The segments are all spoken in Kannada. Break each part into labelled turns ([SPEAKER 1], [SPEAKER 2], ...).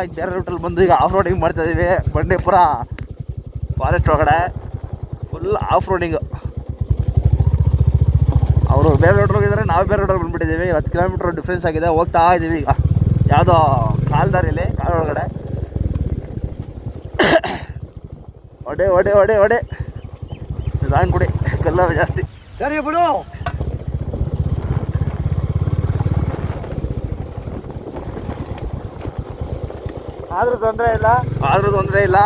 [SPEAKER 1] ಆಗಿ ಬೇರೆ ರೂಟಲ್ಲಿ ಬಂದು ಈಗ ಆಫ್ ರೋಡಿಂಗ್ ಮಾಡ್ತಾ ಇದ್ದೀವಿ ಬಂಡೀಪುರ ಫಾರೆಸ್ಟ್ ಒಳಗಡೆ. ಫುಲ್ ಆಫ್ ರೋಡಿಂಗ್ ಅವರು ಬೇರೆ ರೋಡ್ ಹೋಗಿದ್ದಾರೆ ನಾವು ಬೇರೆ ರೋಡ್ ಬಂದ್ಬಿಟ್ಟಿದ್ದೀವಿ ಹತ್ತು ಕಿಲೋಮೀಟ್ರ್ ಡಿಫ್ರೆನ್ಸ್ ಆಗಿದೆ. ಹೋಗ್ತಾ ಇದ್ದೀವಿ ಈಗ. ಯಾವುದೋ ಕಾಲ್ದಾರಿಲಿ, ಕಾಲ್ ಒಳಗಡೆ. ಒಡೆ ಒಡೆ ಒಡೆ ಒಡೆ. ನಿಧಾನ ಕುಡಿ. ಕಲ್ಲ ಜಾಸ್ತಿ.
[SPEAKER 2] ಸರಿ ಬಿಡು. ಆದ್ರೂ ತೊಂದರೆ ಇಲ್ಲ
[SPEAKER 1] ಆದ್ರೂ ತೊಂದರೆ ಇಲ್ಲ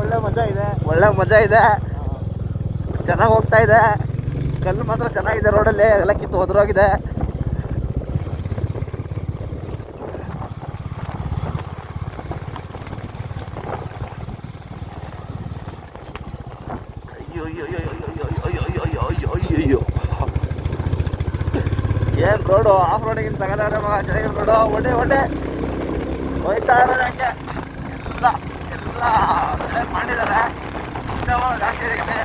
[SPEAKER 2] ಒಳ್ಳೆ ಮಜಾ ಇದೆ
[SPEAKER 1] ಒಳ್ಳೆ ಮಜಾ ಇದೆ ಚೆನ್ನಾಗಿ ಹೋಗ್ತಾ ಇದೆ ಕಲ್ಲು ಮಾತ್ರ ಚೆನ್ನಾಗಿದೆ ರೋಡಲ್ಲಿ ಎಲ್ಲ ಕಿತ್ತು ಹೋದ್ರೋಗಿದೆ ಏನು ರೋಡು ಆಫ್ ರೋಡಿಗಿಂತ ತಗೊಂಡ್ರೆ ಚೆನ್ನಾಗಿರೋ ರೋಡು ಒಳ್ಳೆ ಒಳ್ಳೆ ಹೋಯ್ತಾ ಇರೋದು ಹಂಗೆ ಎಲ್ಲ ಎಲ್ಲ ಮಾಡಿದ್ದಾರೆ. ಜಾಸ್ತಿ ಇದೆ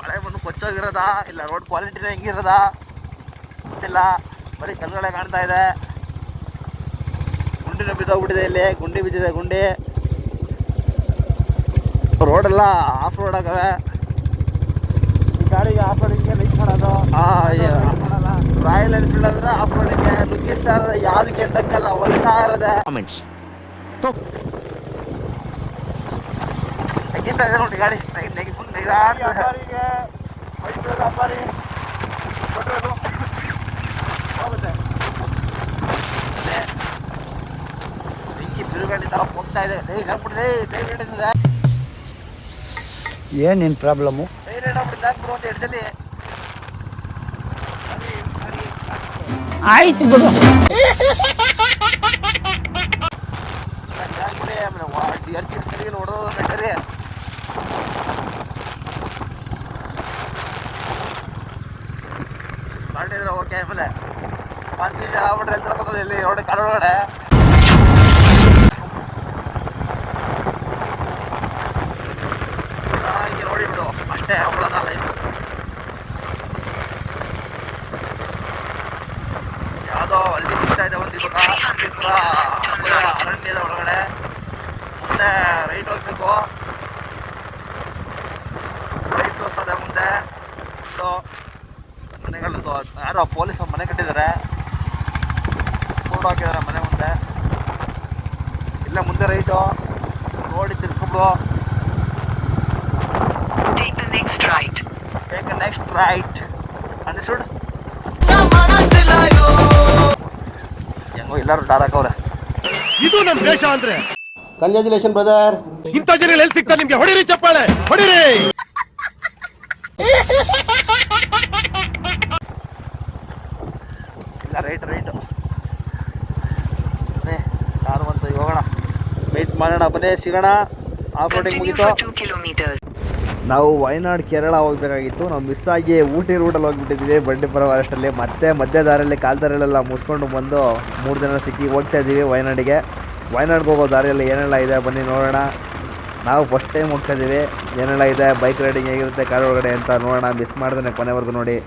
[SPEAKER 1] ಮಳೆ ಬಂದು ಕೊಚ್ಚೋಗಿರೋದ? ಇಲ್ಲ ರೋಡ್ ಕ್ವಾಲಿಟಿನೇ ಹೆಂಗಿರೋದ? ಗೊತ್ತಿಲ್ಲ. ಬರೀ ಕಲ್ಲುಗಳೇ ಕಾಣ್ತಾ ಇದೆ. ಗುಂಡಿನ ಬಿದ್ದೋಗ್ಬಿಟ್ಟಿದೆ ಇಲ್ಲಿ. ಗುಂಡಿ ಬಿದ್ದಿದೆ, ಗುಂಡಿ. ರೋಡೆಲ್ಲ ಆಫ್ ರೋಡ್ ಆಗವೆ.
[SPEAKER 2] ಈ ಗಾಡಿಗೆ ಆಫ್ ರೋಡಿಂಗ್ಗೆ ಲೈಕ್ ಮಾಡೋದು. ಮಾಡಲ್ಲ
[SPEAKER 1] ರಾಯಲ್ ಎನ್ಫೀಲ್ಡ್ ಅಂದ್ರೆ ಆಫ್ ಮಾಡಕ್ಕೆ ನುಗ್ಗಿ ಸ್ಟಾರ್ ಯಾವ್ದು ಗೆದ್ದಕ್ಕಲ್ಲ ಕಾಮೆಂಟ್ಸ್ ಇರದ
[SPEAKER 3] ಕಾಮೆಂಟ್ಸ್
[SPEAKER 1] ನೋಡಿ ಗಾಡಿ. ಫುಲ್ ನಿಧಾನ
[SPEAKER 2] ಮೈಸೂರು ವ್ಯಾಪಾರಿ ಕೊಟ್ಟರು ಹೋಗುತ್ತೆ.
[SPEAKER 1] ಬೆಂಕಿ ಬಿರುಗಾಡಿ ಥರ ಹೋಗ್ತಾ ಇದೆ. ಡೈಲಿ ಹಾಕ್ಬಿಟ್ಟಿದೆ ಡೈಲಿ ಹಿಡಿದಿದೆ.
[SPEAKER 2] ಏನೇನು ಪ್ರಾಬ್ಲಮ್ಮು
[SPEAKER 1] ಡೈಲಿ ಹಿಡಿದ್ಬಿಟ್ಟಿದೆ ಹಾಕ್ಬಿಡು ಅಂತ ಹಿಡ್ದಲ್ಲಿ
[SPEAKER 2] ಆಯ್ತು ಬಿಡು.
[SPEAKER 1] ಓಕೆ ಆಮೇಲೆ. ಪಾರ್ಕಿಂಗ್ ಆಗ್ಬಿಟ್ರೆ ಎಲ್ಲಿ ಎರಡು ಕಾಲೊಳಗಡೆ ಅರಣ್ಯದ ಒಳಗಡೆ. ಮುಂದೆ ರೈಟ್ ಹೋಗ್ಬೇಕು. ರೈಟ್ ಹೋಗ್ತದೆ ಮುಂದೆ. ಇದು ಮನೆಗಳದ್ದು. ಯಾರೋ ಪೊಲೀಸ್ ಮನೆ ಕಟ್ಟಿದ್ದಾರೆ. ಫೋಟೋ ಹಾಕಿದ್ದಾರೆ ಮನೆ ಮುಂದೆ. ಇಲ್ಲ ಮುಂದೆ ರೈಟು. ನೋಡಿ ತಿರ್ಸ್ಕೊಬಿಡು.
[SPEAKER 4] Take the next right
[SPEAKER 1] take next right understood ಹೆಂಗೋ ಎಲ್ಲರೂ ಡಾರಾಕವ್ರೆ
[SPEAKER 3] ಇದು ನಮ್ ದೇಶ ಅಂದ್ರೆ.
[SPEAKER 5] ಕಂಗ್ರಾಚುಲೇಷನ್ ಬ್ರದರ್
[SPEAKER 3] ಇಂಥ ಜನ ಎಲ್ಲಿ ಸಿಗ್ತಾರೆ ನಿಮ್ಗೆ? ಹೊಡಿರಿ ಚಪ್ಪಾಳೆ ಹೊಡಿರಿ!
[SPEAKER 1] ಇಲ್ಲ ರೈಟ್ ರೈಟ್ ಬನ್ನಿ ಕಾರು ಹೋಗೋಣ. ವೆಯ್ಟ್ ಮಾಡೋಣ ಬನ್ನಿ ಸಿಗೋಣ. ಆಫ್ ರೋಡಿಂಗ್ ಮುಗಿತು.
[SPEAKER 4] ಮುಗೀತು 2 kilometers.
[SPEAKER 1] ನಾವು ವಯನಾಡ್ ಕೇರಳ ಹೋಗ್ಬೇಕಾಗಿತ್ತು. ನಾವು ಮಿಸ್ ಆಗಿ ಊಟಿ ರೂಟಲ್ಲಿ ಹೋಗ್ಬಿಟ್ಟಿದ್ವಿ. ಬಂಡೀಪುರ ಫಾರೆಸ್ಟಲ್ಲಿ ಮತ್ತೆ ಮಧ್ಯ ದಾರಿಯಲ್ಲಿ ಕಾಲ್ ದಾರಿಯಲ್ಲೆಲ್ಲ ಮುಗಿಸ್ಕೊಂಡು ಬಂದು ಮೂರು ಜನ ಸಿಕ್ಕಿ ಹೋಗ್ತಾ ಇದ್ದೀವಿ ವಯನಾಡಿಗೆ. ವಯನಾಡ್ಗೆ ಹೋಗೋ ದಾರಿಯಲ್ಲಿ ಏನೆಲ್ಲ ಇದೆ ಬನ್ನಿ ನೋಡೋಣ. ನಾವು ಫಸ್ಟ್ ಟೈಮ್ ಹೋಗ್ತಾ ಇದ್ದೀವಿ. ಏನೆಲ್ಲ ಇದೆ? ಬೈಕ್ ರೈಡಿಂಗ್ ಹೇಗಿರುತ್ತೆ? ಕಾರ್ ಒಳಗಡೆ ಅಂತ ನೋಡೋಣ. ಮಿಸ್ ಮಾಡ್ದೇ ಕೊನೆವರೆಗೂ ನೋಡಿ.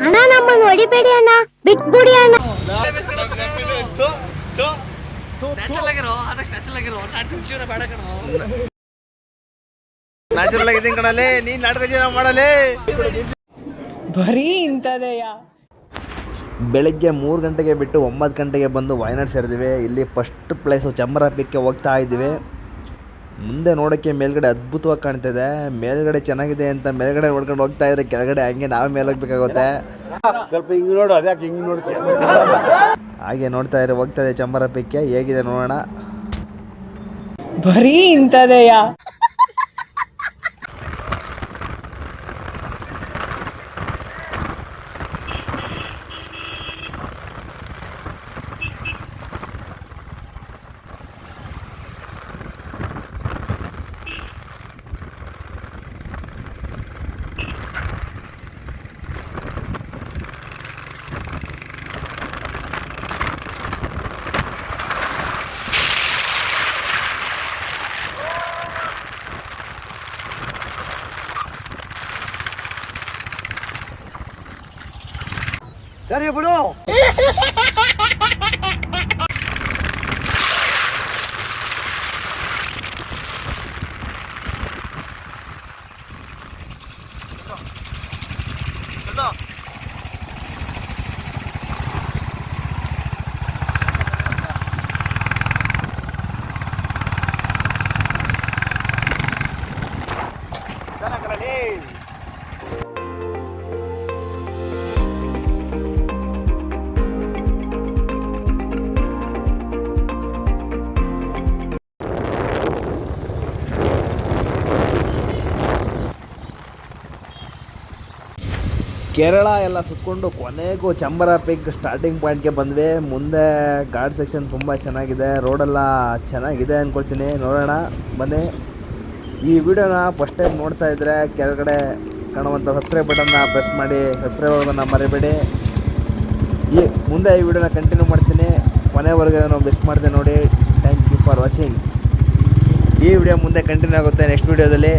[SPEAKER 6] ಅಣ್ಣ ನಮ್ಮನ್ನು ಹೊಡಿಬೇಡಿ ಅಣ್ಣ. ಬಿಟ್ಬಿಡಿ ಅಣ್ಣ.
[SPEAKER 1] ನ್ಯಾಚುರಲ್ ಆಗಿದ್ದೀನಿ ಕಣಲೇ ನೀನು ನಾಟಕ ಜೀವನ ಮಾಡಲೇ
[SPEAKER 7] ಬರೀ ಇಂಥದೆಯ?
[SPEAKER 1] ಬೆಳಗ್ಗೆ ಮೂರು ಗಂಟೆಗೆ ಬಿಟ್ಟು ಒಂಬತ್ತು ಗಂಟೆಗೆ ಬಂದು ವಯನಾಡ್ ಸೇರಿದ್ದೀವಿ ಇಲ್ಲಿ ಫಸ್ಟ್ ಪ್ಲೇಸು ಚಂಬರ ಪಿಕ್ಕೆ ಹೋಗ್ತಾ ಇದ್ದೀವಿ ಮುಂದೆ ನೋಡೋಕ್ಕೆ ಮೇಲ್ಗಡೆ ಅದ್ಭುತವಾಗಿ ಕಾಣ್ತಿದೆ. ಮೇಲ್ಗಡೆ ಚೆನ್ನಾಗಿದೆ ಅಂತ ಮೇಲ್ಗಡೆ ನೋಡ್ಕೊಂಡು ಹೋಗ್ತಾ ಇದ್ರೆ ಕೆಳಗಡೆ ಹಂಗೆ ನಾವೇ ಮೇಲೆ ಹೋಗ್ಬೇಕಾಗುತ್ತೆ.
[SPEAKER 5] ಸ್ವಲ್ಪ ಹಿಂಗೆ ನೋಡು ಅದ್ಯಾಕೆ ಹಿಂಗೆ ನೋಡ್ತೀಯ?
[SPEAKER 1] ಹಾಗೆ ನೋಡ್ತಾ ಇದ್ರೆ ಹೋಗ್ತಾ ಇದೆ ಚಂಬರ ಪಿಕ್ಕೆ ಹೇಗಿದೆ ನೋಡೋಣ?
[SPEAKER 7] ಬರೀ ಇಂಥದೆಯ?
[SPEAKER 2] ಸರಿ ಬಿಡು
[SPEAKER 1] ಕೇರಳ ಎಲ್ಲ ಸುತ್ತಕೊಂಡು ಕೊನೆಗೂ ಚಂಬರ ಪಿಕ್ ಸ್ಟಾರ್ಟಿಂಗ್ ಪಾಯಿಂಟ್ಗೆ ಬಂದ್ವಿ. ಮುಂದೆ ಗಾರ್ಡ್ ಸೆಕ್ಷನ್ ತುಂಬ ಚೆನ್ನಾಗಿದೆ. ರೋಡೆಲ್ಲ ಚೆನ್ನಾಗಿದೆ ಅಂದ್ಕೊಳ್ತೀನಿ ನೋಡೋಣ. ಬನ್ನಿ. ಈ ವಿಡಿಯೋನ ಫಸ್ಟ್ ಟೈಮ್ ನೋಡ್ತಾ ಇದ್ದರೆ ಕೆಳಗಡೆ ಕಾಣುವಂಥ ಸಬ್ಸ್ಕ್ರೈಬ್ ಬಟನ್ನ ಪ್ರೆಸ್ ಮಾಡಿ. ಸಬ್ಸ್ಕ್ರೈಬ್ ಆಗೋದನ್ನು ಮರಿಬೇಡಿ. ಈ ಮುಂದೆ ಈ ವಿಡಿಯೋನ ಕಂಟಿನ್ಯೂ ಮಾಡ್ತೀನಿ. ಕೊನೆವರೆಗೆ ನಾವು ಮಿಸ್ ಮಾಡಿದೆ ನೋಡಿ. ಥ್ಯಾಂಕ್ ಯು ಫಾರ್ ವಾಚಿಂಗ್ ಈ ವಿಡಿಯೋ ಮುಂದೆ ಕಂಟಿನ್ಯೂ ಆಗುತ್ತೆ ನೆಕ್ಸ್ಟ್ ವಿಡಿಯೋದಲ್ಲಿ.